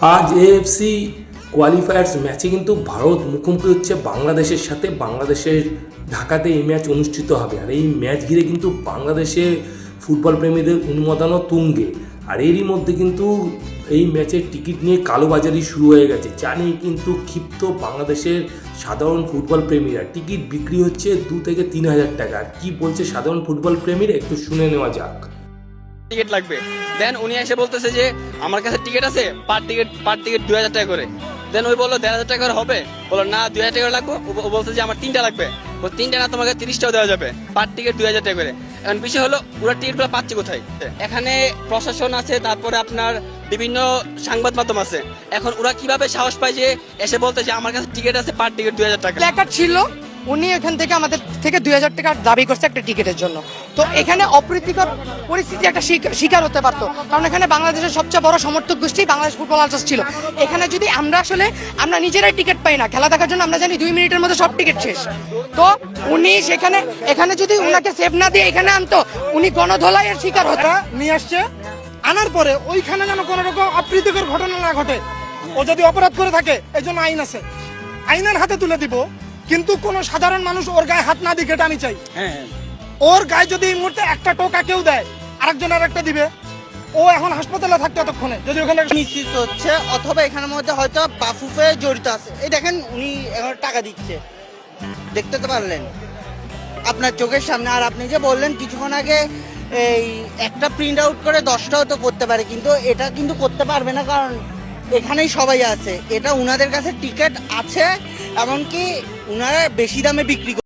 আজ AFC qualifiers ম্যাচে কিন্তু ভারত মুখোমুখি হচ্ছে বাংলাদেশের সাথে। বাংলাদেশের ঢাকাতে এই ম্যাচ অনুষ্ঠিত হবে। আর এই ম্যাচ ঘিরে কিন্তু বাংলাদেশের ফুটবল প্রেমীদের উন্মাদনা তুঙ্গে। আর এরই মধ্যে কিন্তু এই ম্যাচের টিকিট নিয়ে কালোবাজারি শুরু হয়ে গেছে। জানি কিন্তু ক্ষিপ্ত বাংলাদেশের সাধারণ ফুটবল প্রেমীরা। টিকিট বিক্রি হচ্ছে দু থেকে তিন হাজার টাকা। কি বলছে সাধারণ ফুটবল প্রেমীরা? একটু শুনে নেওয়া যাক। টিকিট লাগবে। দেন উনি এসে বলতেছে যে, আমার কাছে টিকিট আছে, পার টিকিট পার টিকিট দুই হাজার টাকা করে। দেন ওই বলল, দেড় হাজার টাকা করে হবে? বলল, না, দুই হাজার টাকা লাগবে। ও- বলছে যে, আমার তিনটা লাগবে। ও তিনটা না, তোমাকে তিরিশটাও দেওয়া যাবে। পার টিকিট দুই হাজার টাকা করে। এখন বিষয় হলো, ওরা টিকিটগুলো পাচ্ছে কোথায়? এখানে প্রশাসন আছে, তারপরে আপনার বিভিন্ন সংবাদ মাধ্যম আছে। এখন ওরা কীভাবে সাহস পায় যে, এসে বলতে যে আমার কাছে টিকিট আছে, পার টিকিট দুই হাজার টাকা প্ল্যাকার্ড ছিল। উনি এখান থেকে আমাদের থেকে দুই হাজার টাকা দাবি করছে একটা টিকিটের জন্য। তো এখানে অপ্রীতিকর পরিস্থিতি একটা শিক- শিকার হতে পারতো। কারণ এখানে বাংলাদেশের সবচেয়ে বড় সমর্থক গোষ্ঠী বাংলাদেশ ফুটবল আলট্রাস ছিল। এখানে যদি আমরা আসলে, আমরা নিজেরাই টিকিট পাই না, খেলা দেখার জন্য আমরা জানি দুই মিনিটের মধ্যে সব টিকিট শেষ। তো উনি সেখানে, এখানে যদি উনাকে সেভ না দিয়ে এখানে আনতো, উনি গণধোলাইয়ের শিকার হতো। নিয়ে আসছে। আনার পরে ওইখানে যেন কোনো রকম অপ্রীতিকর ঘটনা না ঘটে। ও যদি অপরাধ করে থাকে এই আইন আছে। আইনের হাতে তুলে দিব। কিন্তু কোনো সাধারণ মানুষ ওর গায়ে হাত না দিকে এটা আমি চাই। হ্যাঁ ওর গায়ে যদি এই মুহূর্তে একটা টোকা কেউ দেয় আরেকজন আর একটা দিবে ও এখন হাসপাতালে থাকতো এতক্ষণে। যদি ওখানে নিশ্চিত হচ্ছে অথবা এখানের মধ্যে হয়তো বাফুফে জড়িত আছে। এই দেখেন উনি এখন টাকা দিচ্ছে। দেখতে তো পারলেন। আপনার চোখের সামনে আর আপনি যে বললেন কিছুক্ষণ আগে এই একটা প্রিন্ট আউট করে দশটাও তো করতে পারে কিন্তু এটা কিন্তু করতে পারবে না কারণ এখানেই সবাই আছে। এটা উনাদের কাছে টিকিট আছে। এমনকি ওনারা বেশি দামে বিক্রি